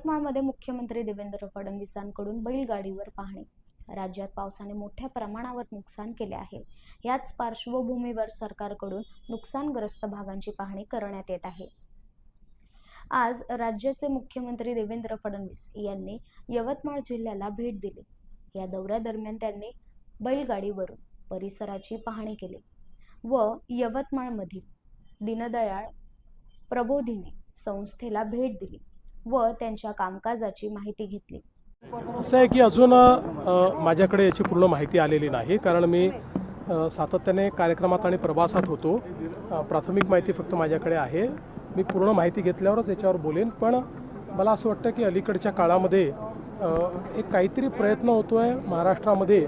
यवतमाळमध्ये मुख्यमंत्री देवेंद्र फडणवीसांकडून बैलगाडीवर पाहणी. राज्यात पावसाने मोठ्या प्रमाणावर नुकसान केले आहे. याच पार्श्वभूमीवर सरकारकडून नुकसानग्रस्त भागांची पाहणी करण्यात येत आहे. आज राज्याचे मुख्यमंत्री देवेंद्र फडणवीस यांनी यवतमाळ जिल्ह्याला भेट दिली. या दौऱ्यादरम्यान त्यांनी बैलगाडीवरून परिसराची पाहणी केली व यवतमाळमधील दीनदयाळ प्रबोधिनी संस्थेला भेट दिली. व त्यांच्या कामकाजाची माहिती घेतली. असं आहे की अजून माझ्याकडे याची पूर्ण माहिती आलेली नाही कारण मी सातत्याने कार्यक्रमात आणि प्रवासात होतो. प्राथमिक माहिती फक्त माझ्याकडे आहे. मी पूर्ण माहिती घेतल्यावरच याच्यावर बोलेन पण मला असं वाटतं की अलीकडच्या काळामध्ये एक काहीतरी प्रयत्न होतो आहे महाराष्ट्रामध्ये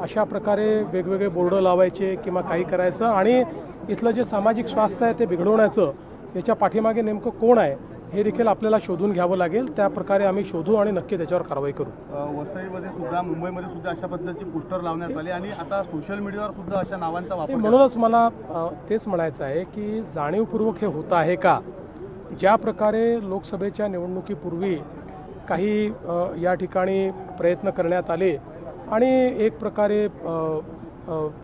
अशा प्रकारे वेगवेगळे बोर्ड लावायचे किंवा काही करायचं आणि इथलं जे सामाजिक स्वास्थ्य आहे ते बिघडवण्याचं याच्या पाठीमागे नेमकं कोण आहे? हे देखील आपल्याला शोधून घ्यावं लागेल. त्या प्रकारे आम्ही शोधू आणि नक्की त्याच्यावर कारवाई करू. वसईमध्ये सुद्धा मुंबईमध्ये सुद्धा अशा पद्धतीची पोस्टर लावण्यात आली आणि आता सोशल मीडियावर सुद्धा अशा नावांचा वापर म्हणूनच मला तेच म्हणायचं आहे की जाणीवपूर्वक हे होत आहे का? ज्या प्रकारे लोकसभेच्या निवडणुकीपूर्वी काही या ठिकाणी प्रयत्न करण्यात आले आणि एक प्रकारे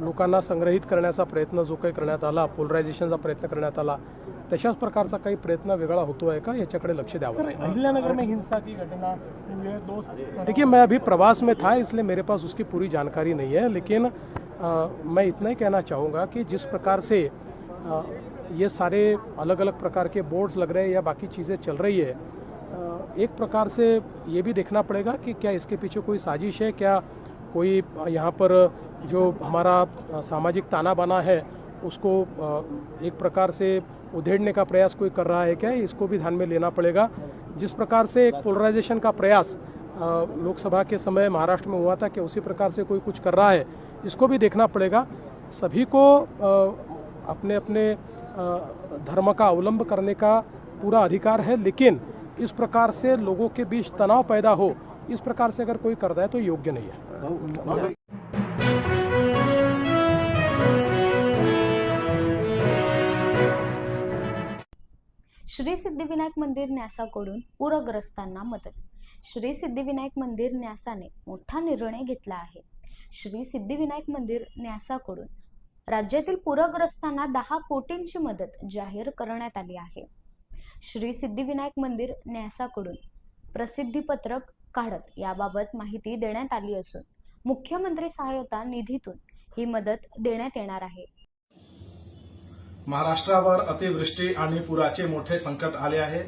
लोकांना संग्रहित करण्याचा प्रयत्न जो काही करण्यात आला पोलरायझेशनचा प्रयत्न करण्यात आला तशाच प्रकारचा काही प्रयत्न वेगळा होतो है का याच्याकडे लक्ष्य द्यावं. अहिल्यानगर में हिंसा की घटना ये देखिए मैं अभी प्रवास में था इसलिए मेरे पास उसकी पूरी जानकारी नहीं है लेकिन अ, मैं इतना ही कहना चाहूँगा कि जिस प्रकार से अ, ये सारे अलग अलग प्रकार के बोर्ड्स लग रहे हैं या बाकी चीज़ें चल रही है एक प्रकार से ये भी देखना पड़ेगा कि क्या इसके पीछे कोई साजिश है क्या कोई यहाँ पर जो हमारा सामाजिक ताना बाना है उसको एक प्रकार से उधेड़ने का प्रयास कोई कर रहा है क्या? इसको भी ध्यान में लेना पड़ेगा। जिस प्रकार से एक पोलराइजेशन का प्रयास लोकसभा के समय महाराष्ट्र में हुआ था कि उसी प्रकार से कोई कुछ कर रहा है, इसको भी देखना पड़ेगा। सभी को अपने अपने धर्म का अवलंब करने का पूरा अधिकार है, लेकिन इस प्रकार से लोगों के बीच तनाव पैदा हो, इस प्रकार से अगर कोई करता है तो योग्य नहीं है। श्री सिद्धिविनायक मंदिर न्यासाकडून पूरग्रस्तांना मदत. श्री सिद्धिविनायक मंदिर न्यासाने मोठा निर्णय घेतला आहे. श्री सिद्धिविनायक मंदिर न्यासाकडून राज्यातील पूरग्रस्तांना दहा कोटींची मदत जाहीर करण्यात आली आहे. श्री सिद्धिविनायक मंदिर न्यासाकडून प्रसिद्धीपत्रक काढत याबाबत माहिती देण्यात आली असून मुख्यमंत्री सहायता निधीतून ही मदत देण्यात येणार आहे. महाराष्ट्रावर अतिवृष्टी आणि पुराचे मोठे संकट आले आहे.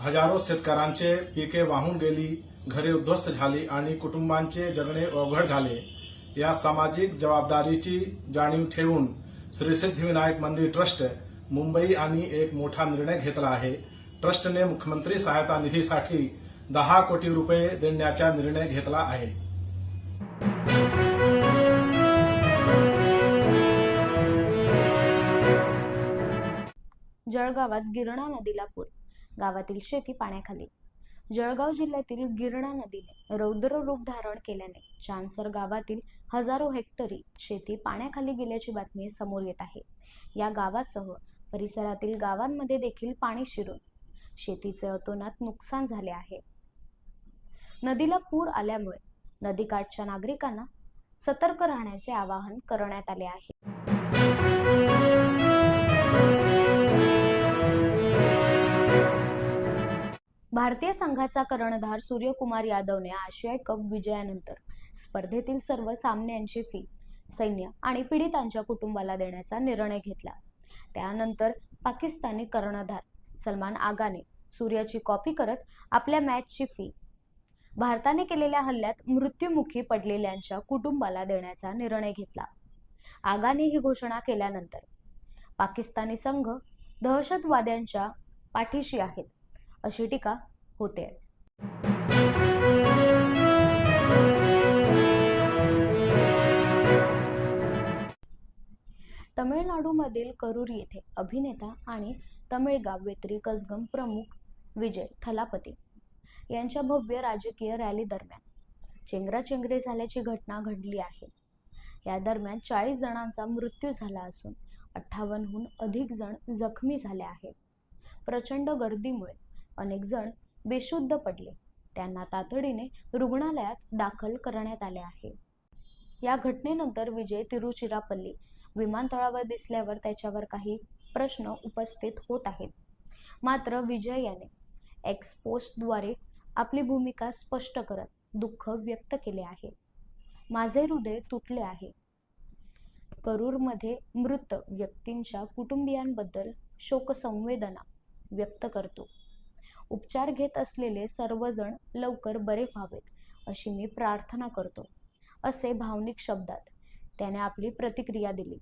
हजारो शेतकऱ्यांचे पिके वाहून गेली घरे उद्ध्वस्त झाली आणि कुटुंबांचे जगणे अवघड झाले. या सामाजिक जबाबदारीची जाणीव ठेवून श्री सिद्धिविनायक मंदिर ट्रस्ट मुंबई आणि एक मोठा निर्णय घेतला आहे. ट्रस्टने मुख्यमंत्री सहायता निधीसाठी दहा कोटी रुपये देण्याचा निर्णय घेतला आहे. जळगावात गिरणा नदीला पूर गावातील शेती पाण्याखाली. जळगाव जिल्ह्यातील गिरणा नदीने रौद्र रूप धारण केल्याने चांसर गावातील हजारो हेक्टरी शेती पाण्याखाली गेल्याची बातमी समोर येत आहे. या गावासह परिसरातील गावांमध्ये देखील पाणी शिरून शेतीचे अतोनात नुकसान झाले आहे. नदीला पूर आल्यामुळे नदीकाठच्या नागरिकांना सतर्क राहण्याचे आवाहन करण्यात आले आहे. भारतीय संघाचा कर्णधार सूर्यकुमार यादवने आशियाई कप विजयानंतर स्पर्धेतील सर्व सामन्यांची फी सैन्य आणि पीडितांच्या कुटुंबाला देण्याचा निर्णय घेतला. त्यानंतर पाकिस्तानी कर्णधार सलमान आगाने सूर्याची कॉपी करत आपल्या मॅचची फी भारताने केलेल्या हल्ल्यात मृत्युमुखी पडलेल्यांच्या कुटुंबाला देण्याचा निर्णय घेतला. आगाने ही घोषणा केल्यानंतर पाकिस्तानी संघ दहशतवाद्यांच्या पाठीशी आहेत. अशी टीका होते. तमिळनाडूमधील करूर येथे अभिनेता आणि तमिळ गाववेत्री कसगम प्रमुख विजय थलापती यांच्या भव्य राजकीय रॅली दरम्यान चेंगराचेंगरी झाल्याची घटना घडली आहे. या दरम्यान चाळीस जणांचा मृत्यू झाला असून अठ्ठावन्नहून अधिक जण जखमी झाले आहेत. प्रचंड गर्दीमुळे अनेक जण बेशुद्ध पडले. त्यांना तातडीने रुग्णालयात दाखल करण्यात आले आहे. या घटनेनंतर विजय तिरुचिरापल्ली विमानतळावर दिसल्यावर त्याच्यावर काही प्रश्न उपस्थित होत आहेत. मात्र विजय याने एक्स पोस्टद्वारे आपली भूमिका स्पष्ट करत दुःख व्यक्त केले आहे. माझे हृदय तुटले आहे. करूरमध्ये मृत व्यक्तींच्या कुटुंबियांबद्दल शोकसंवेदना व्यक्त करतो. उपचार घेत असलेले सर्वजण लवकर बरे व्हावेत अशी मी प्रार्थना करतो. असे भावनिक शब्दात त्याने आपली प्रतिक्रिया दिली.